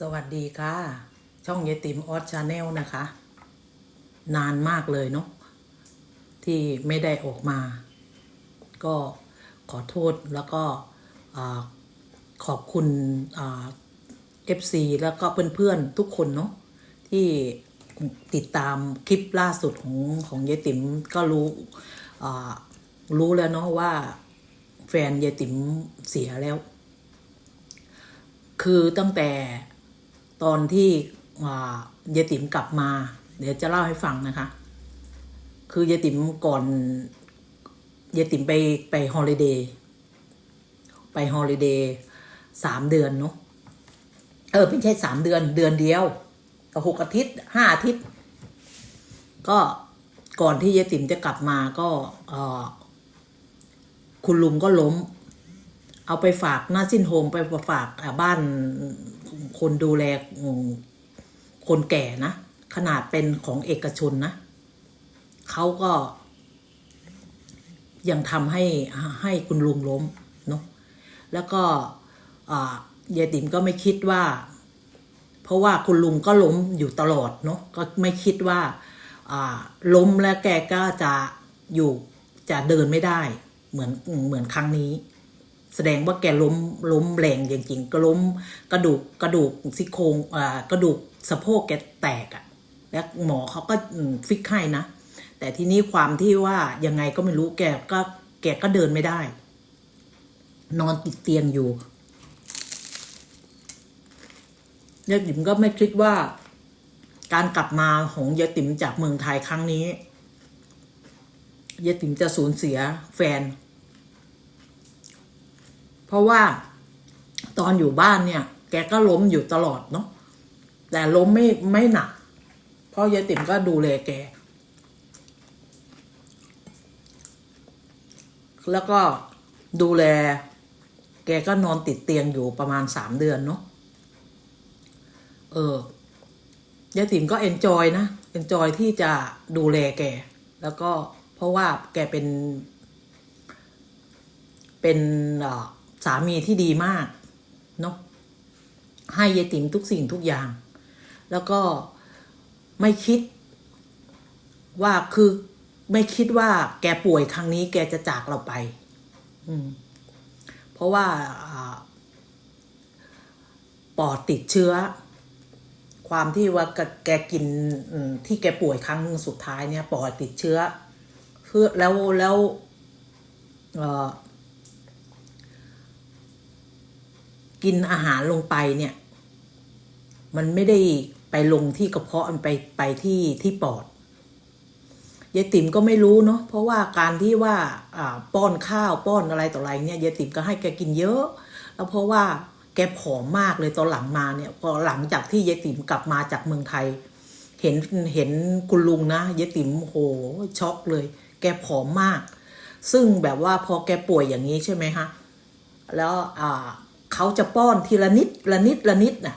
สวัสดีค่ะ ช่องยายติ๋มออสชาแนลนะคะ นานมากเลยเนาะที่ไม่ได้ออกมา ก็ขอโทษแล้วก็ขอบคุณเอ่า FC แล้วก็เพื่อนๆทุกคนเนาะที่ติดตามคลิปล่าสุดของของยายติ๋มก็รู้รู้แล้วเนาะว่าแฟนยายติ๋มเสียแล้ว คือตั้งแต่ ตอนที่อ่ายายติ๋มกลับมา เดี๋ยวจะเล่าให้ฟังนะคะ คือยายติ๋มก่อนยายติ๋มไปไปฮอลิเดย์ไปฮอลิเดย์สามเดือนเนาะเออไม่ใช่สามเดือนเดือนเดียวก็หกอาทิตย์ห้าอาทิตย์ ก็ก่อนที่ยายติ๋มจะกลับมาก็เออคุณลุงก็ล้ม เอาไปฝากหน้าสิ้นโฮมไปฝากบ้านคนดูแลคนแก่นะ ขนาดเป็นของเอกชนนะเขาก็ ยังทำให้ให้คุณลุงล้มเนาะแล้วก็ยายติ๋มก็ไม่คิดว่า เพราะว่าคุณลุงก็ล้มอยู่ตลอดเนาะก็ไม่คิดว่าล้มแล้วแกก็จะอยู่จะเดินไม่ได้เหมือนเหมือนครั้งนี้ แสดงว่าแกล้มล้มแรงจริงๆก็ล้มกระดูกกระดูกซี่โครงอ่ากระดูกสะโพกแกแตกอะ่ะแล้วหมอเขาก็ฟิกให้นะ แต่ทีนี้ความที่ว่ายังไงก็ไม่รู้แกก็แกก็เดินไม่ได้ นอนติดเตียงอยู่ยายติ๋มก็ไม่คิดว่า การกลับมาของยายติ๋มจากเมืองไทยครั้งนี้ยายติ๋มจะสูญเสียแฟน เพราะว่าตอนอยู่บ้านเนี่ย แกก็ล้มอยู่ตลอดเนาะแต่ล้มไม่ไม่หนัก เพราะยายติ๋มก็ดูแลแก แล้วก็ดูแล แกก็นอนติดเตียงอยู่ประมาณสามเดือนเนาะเออยายติ๋มก็เอนจอยนะเอนจอยที่จะดูแลแก แล้วก็เพราะว่าแกเป็น เป็นเอ่อ สามีที่ดีมากเนาะให้ยายติ๋มทุกสิ่งทุกอย่าง แล้วก็ไม่คิด ว่าคือไม่คิดว่าแกป่วยครั้งนี้แกจะจากเราไป อืม เพราะว่าปอดติดเชื้อ ความที่ว่าแกกินที่แกป่วยครั้งสุดท้ายเนี่ยปอดติดเชื้อเพื่อแล้วแล้วเอ่อ กินอาหารลงไปเนี่ย มันไม่ได้ไปลงที่กระเพาะมันไปไปที่ที่ปอดยายติ๋มก็ไม่รู้เนาะเพราะว่าการที่ว่าป้อนข้าวป้อนอะไรต่ออะไรเนี่ยยายติ๋มก็ให้แกกินเยอะ แล้วเพราะว่าแกผอมมากเลยตอนหลังมาเนี่ยพอหลังจากที่ยายติ๋มกลับมาจากเมืองไทย เห็นเห็นคุณลุงนะยายติ๋มโหช็อกเลย แกผอมมาก ซึ่งแบบว่าพอแกป่วยอย่างนี้ใช่ไหมฮะแล้วอ่า เขาจะป้อนทีละนิดละนิดละนิดน่ะ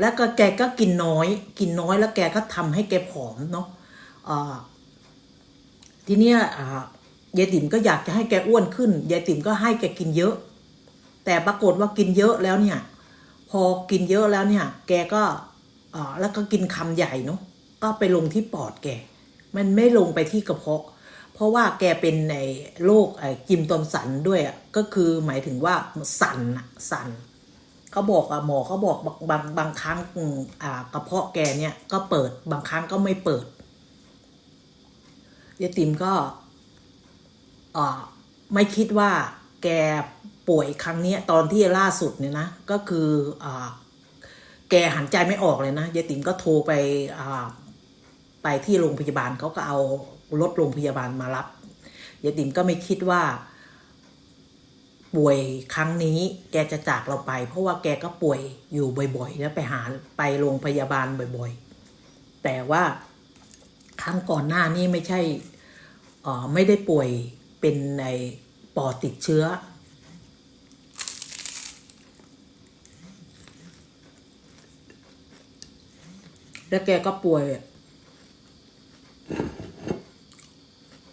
แล้วก็แกก็กินน้อย กินน้อยแล้วแกก็ทำให้แกผอมเนาะอ่าทีเนี้ยยายติ๋มก็อยากจะให้แกอ้วนขึ้นยายติ๋มก็ให้แกกินเยอะ แต่ปรากฏว่ากินเยอะแล้วเนี่ย พอกินเยอะแล้วเนี่ย แกก็อ่าแล้วก็กินคำใหญ่เนาะก็ไปลงที่ปอดแก มันไม่ลงไปที่กระเพาะ ราะว่าแกเป็นในโรคไอ้จิมตอมสันด้วยอะก็คือหมายถึงว่าสันอะสันเขาบอกอะหมอเขาบอกบางบางบางครั้งอ่ากระเพาะแกเนี่ยก็เปิดบางครั้งก็ไม่เปิดยายติ๋มก็อ่าไม่คิดว่าแกป่วยครั้งนี้ตอนที่ล่าสุดเนี่ยนะ ก็คืออ่าแกหันใจไม่ออกเลยนะยายติ๋มก็โทรไปอ่าไปที่โรงพยาบาลเขาก็เอา รถโรงพยาบาลมารับยายติ๋มก็ไม่คิดว่า ป่วยครั้งนี้แกจะจากเราไป เพราะว่าแกก็ป่วยอยู่บ่อยๆ แล้วไปหาไปโรงพยาบาลบ่อย ๆ แต่ว่าครั้งก่อนหน้านี้ไม่ใช่ไม่ได้ป่วยเป็นในปอดติดเชื้อ แล้วแกก็ป่วย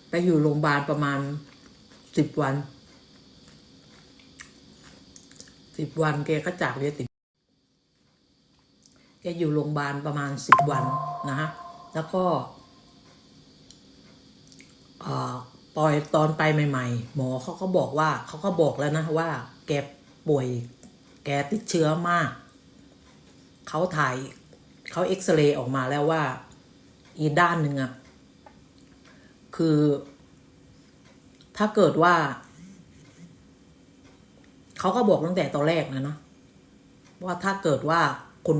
ไปอยู่โรงพยาบาลประมาณสิบวันสิบวันแกก็จากเรียติแกอยู่โรงพยาบาลประมาณสิบวันนะฮะแล้วก็ปล่อยตอนไปใหม่ ๆ หมอเขาก็บอกว่าเขาก็บอกแล้วนะว่า แกป่วย แกติดเชื้อมาก เขาถ่ายเขาเอ็กซเรย์ออกมาแล้วว่า อีด้านหนึ่งอะ คือ ถ้าเกิดว่า เขาก็บอกตั้งแต่ตอนแรกนะเนาะว่าถ้าเกิดว่าคน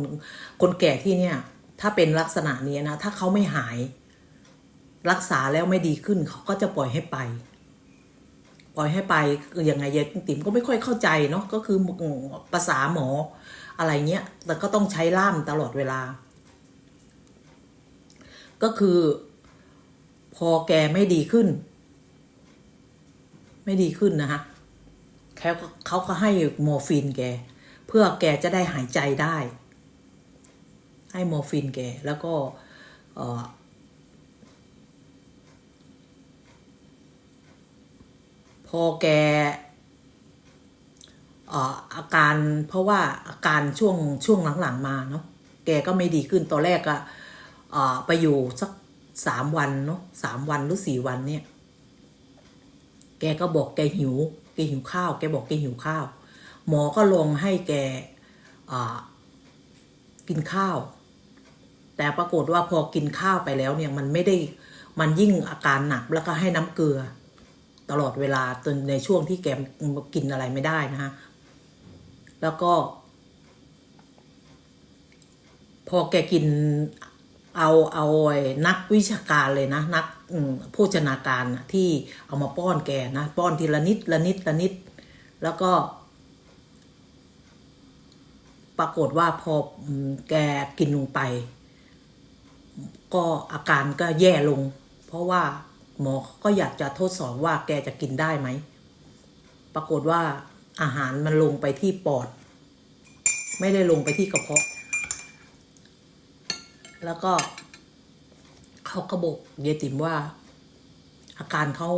คนแก่ที่เนี่ย ถ้าเป็นลักษณะนี้นะ ถ้าเขาไม่หาย รักษาแล้วไม่ดีขึ้น เขาก็จะปล่อยให้ไป ปล่อยให้ไปคือยังไงยายติ๋มก็ไม่ค่อยเข้าใจเนาะก็คือภาษาหมอ อะไรเงี้ยแต่ก็ต้องใช้ล่ามตลอดเวลา ก็คือ พอแกไม่ดีขึ้น ไม่ดีขึ้นนะฮะเขาเขาก็ให้มอร์ฟีนแก เพื่อแกจะได้หายใจได้ ให้มอร์ฟีนแก แล้วก็พอแกอออาการเพราะว่าอาการช่วงช่วงหลังๆมาเนาะแกก็ไม่ดีขึ้นตอนแรกอะไปอยู่สัก สามวันเนาะสามวันหรือสี่วันเนี่ย แกก็บอกแกหิว แกหิวข้าว แกบอกแกหิวข้าว หมอก็ลงให้แกกินข้าว แต่ปรากฏว่าพอกินข้าวไปแล้วเนี่ยมันไม่ได้มันยิ่งอาการหนักแล้วก็ให้น้ำเกลือ ตลอดเวลาจนในช่วงที่แกกินอะไรไม่ได้นะฮะแล้วก็ พอแกกิน เอาเอาไอ้นักวิชาการเลยนะ นักโภชนาการนะที่เอามาป้อนแกนะ ป้อนทีละนิดละนิดละนิด แล้วก็ ปรากฏว่าพอแกกินลงไป ก็อาการก็แย่ลง เพราะว่าหมอก็อยากจะทดสอบว่าแกจะกินได้ไหม ปรากฏว่าอาหารมันลงไปที่ปอด ไม่ได้ลงไปที่กระเพาะ แล้วก็ เขาก็บอกเยติมว่า อาการเขา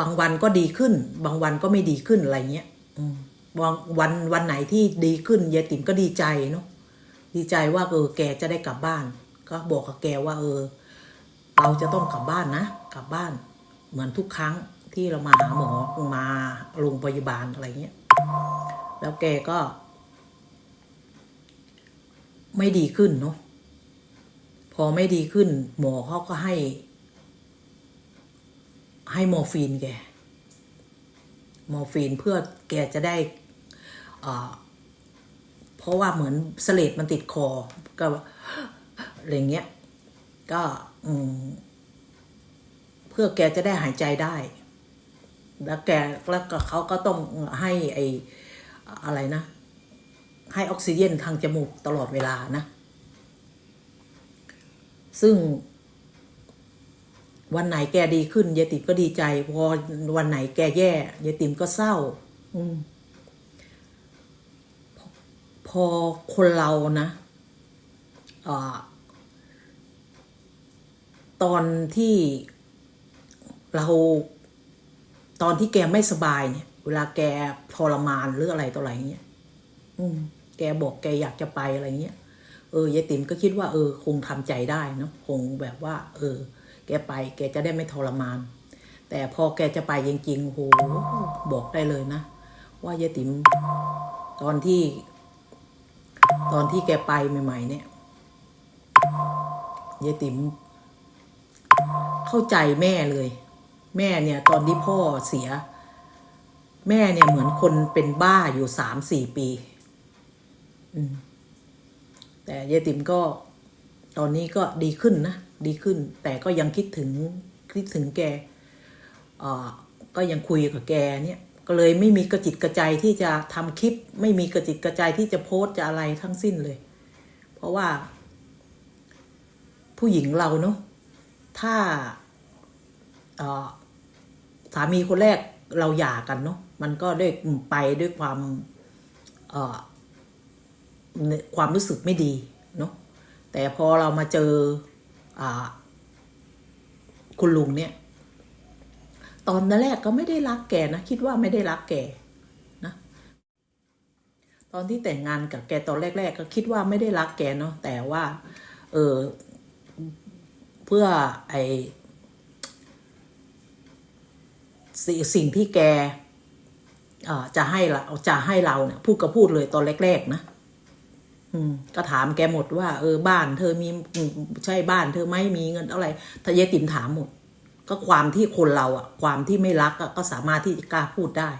บางวันก็ดีขึ้น บางวันก็ไม่ดีขึ้นอะไรเงี้ยบางวันวันไหนที่ดีขึ้นยายติ๋มก็ดีใจเนาะดีใจว่าเออแกจะได้กลับบ้าน ก็บอกกับแกว่า เออ เราจะต้องกลับบ้านนะกลับบ้าน เหมือนทุกครั้งที่เรามาหาหมอมาโรงพยาบาลอะไรเงี้ย แล้วแกก็ ไม่ดีขึ้นเนาะพอไม่ดีขึ้น หมอเขาก็ให้ ให้มอร์ฟีนแกมอร์ฟีนเพื่อแกจะได้เอ่อเพราะว่าเหมือนสเลดมันติดคอ ก็อะไรเงี้ย ก็อืมเพื่อแกจะได้หายใจได้ แล้วแกแล้วก็เขาก็ต้องให้ไออะไรนะ ให้ออกซิเจนทางจมูกตลอดเวลานะ ซึ่ง วันไหนแกดีขึ้นยายติ๋มก็ดีใจ พอวันไหนแกแย่ยายติ๋มก็เศร้า อืมพอคนเรานะเอ่อตอนที่เราตอนที่แกไม่สบายเนี่ย เวลาแกทรมานหรืออะไรต่ออะไรเงี้ย อืม แกบอกแกอยากจะไปอะไรเงี้ย เออยายติ๋มก็คิดว่าเออคงทำใจได้เนอะคงแบบว่า เออ แกไปแกจะได้ไม่ทรมาน แต่พอแกจะไปจริงๆโหบอกได้เลยนะ ว่ายายติ๋มตอนที่ ตอนที่แกไปใหม่ ๆ เนี่ยยายติ๋มเข้าใจแม่เลย แม่เนี่ย ตอนที่พ่อเสีย แม่เนี่ยเหมือนคนเป็นบ้าอยู่สามสี่ปี แต่ยายติ๋มก็ตอนนี้ก็ดีขึ้นนะ ดีขึ้น แต่ก็ยังคิดถึงคิดถึงแกก็ยังคุยกับแกเนี่ยก็เลยไม่มีกระจิตกระใจที่จะทำคลิป ไม่มีกระจิตกระใจที่จะโพสต์จะอะไรทั้งสิ้นเลย เพราะว่า ผู้หญิงเราเนาะถ้าสามีคนแรกเราหย่ากันเนาะมันก็ด้วยไปด้วยความ ความรู้สึกไม่ดีเนาะแต่พอเรามาเจออคุณลุงเนี่ย ตอนแรกก็ไม่ได้รักแกนะคิดว่าไม่ได้รักแกนะตอนที่แต่งงานกับแกตอนแรก ๆ ก็คิดว่าไม่ได้รักแกเนาะแต่ว่า เออเพื่อไอสิสิ่งที่แกจะให้เราจะให้เราเนี่ยพูดก็พูดเลยตอนแรก ๆ นะ ก็ถามแกหมดว่าเออบ้าน เธอมีใช่บ้าน เธอไม่มีเงินเท่าไหร่ถ้ายายติ๋มถามหมด ก็ความที่คนเราอะความที่ไม่รักอะก็สามารถที่จะกล้าพูดได้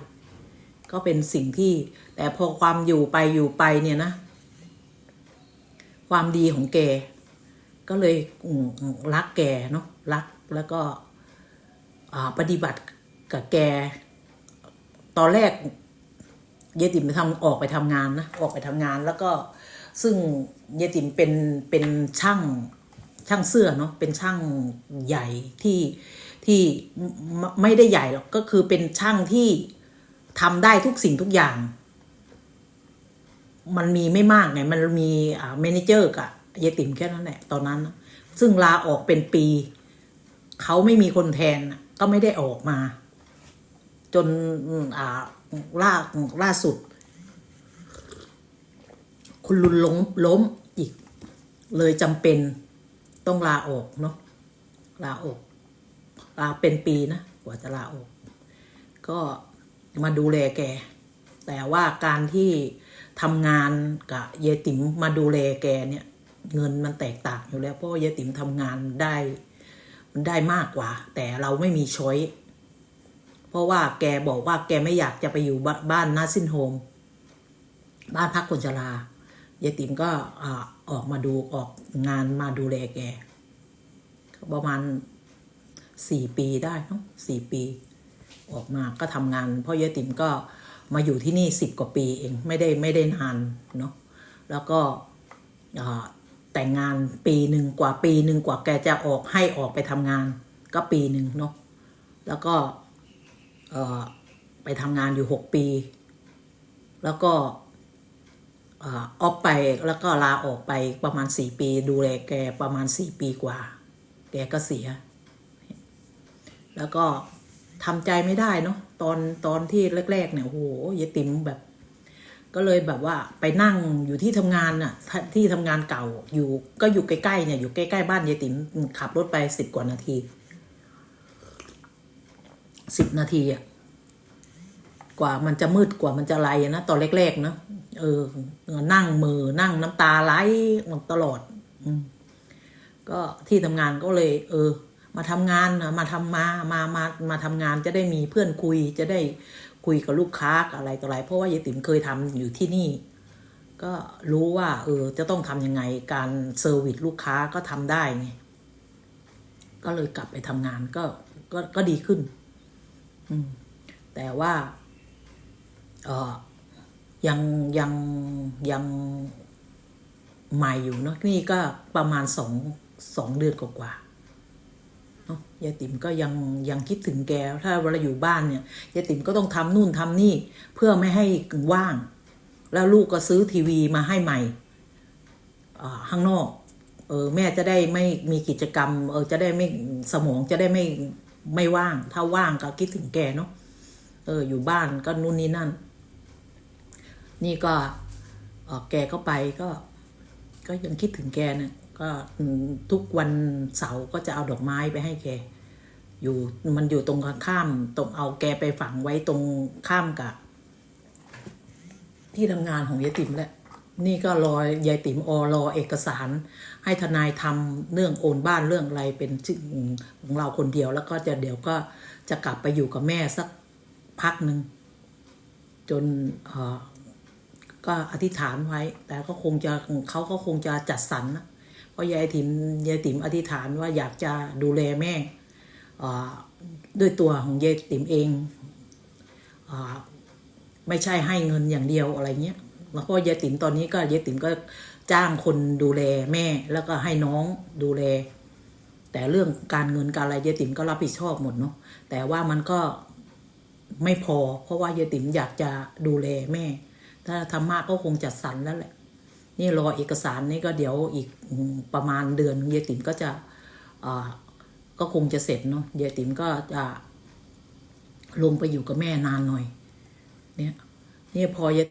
ก็เป็นสิ่งที่ แต่พอความอยู่ไปอยู่ไปเนี่ยนะ ความดีของแก ก็เลยรักแกเนาะรักแล้วก็ปฏิบัติกับแก ตอนแรก เยติมไปทำออกไปทำงานนะออกไปทำงานแล้วก็ซึ่งเยติมเป็นเป็นช่างช่างเสื้อเนาะเป็นช่างใหญ่ที่ที่ไม่ได้ใหญ่หรอกก็คือเป็นช่างที่ทำได้ทุกสิ่งทุกอย่าง มันมีไม่มากไงมันมีอ่าเมนเจอร์กับเยติมแค่นั้นแหละตอนนั้น ซึ่งลาออกเป็นปี เขาไม่มีคนแทนก็ไม่ได้ออกมา จนอ่า ล่าล่าสุด คุณลุนล้มล้มอีก เลยจำเป็นต้องลาออกเนาะลาออกลาเป็นปีนะกว่าจะลาออก ก็มาดูแลแก แต่ว่าการที่ทำงานกับเยายติ๋มมาดูแลแกเนี่ย เงินมันแตกต่างอยู่แล้วเพราะว่าเยายติ๋มทำงานได้ มันได้มากกว่า แต่เราไม่มีช้อย ราะว่าแกบอกว่าแกไม่อยากจะไปอยู่บ้านนาซินโฮม บ้านพักคนชรายายติ๋มก็ออกมาดูออกงานมาดูแลแก ประมาณสี่ปีได้เนอะสี่ปี ออกมาก็ทำงาน เพราะยายติ๋มก็มาอยู่ที่นี่สิบกว่าปีเองไม่ได้ไม่ได้นานเนาะแล้วก็แต่งงานปีหนึ่งกว่าปีหนึ่งกว่าแกจะออกให้ออกไปทำงาน ก็ปีหนึ่งเนาะแล้วก็ ไปทำงานอยู่หกปี แล้วก็ออกไปแล้วก็ลาออกไปประมาณสี่ปี ดูแลแกประมาณสี่ปีกว่า แกก็เสีย แล้วก็ทำใจไม่ได้เนาะตอนตอนที่แรก ๆ เนี่ยโหยายติ๋มแบบ ก็เลยแบบว่าไปนั่งอยู่ที่ทำงานน่ะทที่ทำงานเก่าอยู่ก็อยู่ใกล้ๆเนี่ยอยู่ใกล้ๆบ้านยายติ๋มขับรถไปสิบกว่านาที สิบนาทีอะกว่ามันจะมืดกว่ามันจะไรนะตอนแรกๆนะเออ นั่งมือนั่งน้ำตาไหลตลอด อืมก็ที่ทำงานก็เลย เออ มาทำงานนะมาทำมามามามาทำงานจะได้มีเพื่อนคุยจะได้คุยกับลูกค้าอะไรต่ออะไร เพราะว่ายายติ๋มเคยทำอยู่ที่นี่ ก็รู้ว่า เออ จะต้องทำยังไงการเซอร์วิสลูกค้าก็ทำได้ไงก็เลยกลับไปทำงานก็ก็ก็ดีขึ้น แต่ว่าเออยังยังยังใหม่อยู่เนาะนี่ก็ประมาณสองสองเดือนกว่าๆเนาะยายติ๋มก็ยังยังคิดถึงแก ถ้าเวลาอยู่บ้านเนี่ยยายติ๋มก็ต้องทำนู่นทำนี่ เพื่อไม่ให้ว่าง แล้วลูกก็ซื้อทีวีมาให้ใหม่ข้างนอก เออแม่จะได้ไม่มีกิจกรรม เออจะได้ไม่สมองจะได้ไม่ ไม่ว่าง ถ้าว่างก็คิดถึงแกเนาะเออ อยู่บ้านก็นู่นนี่นั่น นี่ก็ออแกก็ไปก็ ก็ยังคิดถึงแกนะก็ทุกวันเสาร์ก็จะเอาดอกไม้ไปให้แก อยู่มันอยู่ตรงข้ามตรงเอาแกไปฝังไว้ตรงข้ามกับ ที่ทำงานของยายติ๋มแหละ นี่ก็รอยายติ๋มอรอเอกสาร ให้ทนายทำเรื่องโอนบ้านเรื่องอะไรเป็นชื่อของเราคนเดียว แล้วก็จะเดี๋ยวก็จะกลับไปอยู่กับแม่สักพักหนึ่งจนเออก็อธิษฐานไว้ แต่ก็คงจะเขาก็คงจะจัดสรรนะเพราะยายติ๋มยายติ๋มอธิษฐานว่าอยากจะดูแลแม่อ่าด้วยตัวของยายติ๋มเองอไม่ใช่ให้เงินอย่างเดียวอะไรเงี้ย แล้วก็ยายติ๋มตอนนี้ก็ยายติ๋มก็จ้างคนดูแลแม่ แล้วก็ให้น้องดูแล แต่เรื่องการเงินการอะไรยายติ๋มก็รับผิดชอบหมดเนาะแต่ว่ามันก็ไม่พอ เพราะว่ายายติ๋มอยากจะดูแลแม่ ถ้าทำมากก็คงจัดสรรแล้วแหละ นี่รอเอกสารนี่ก็เดี๋ยวอีกประมาณเดือนเยายติ๋มก็จะก็คงจะเสร็จเนาะเยายติ๋มก็จะลงไปอยู่กับแม่นานหน่อย เนี่ยนี่พอยาย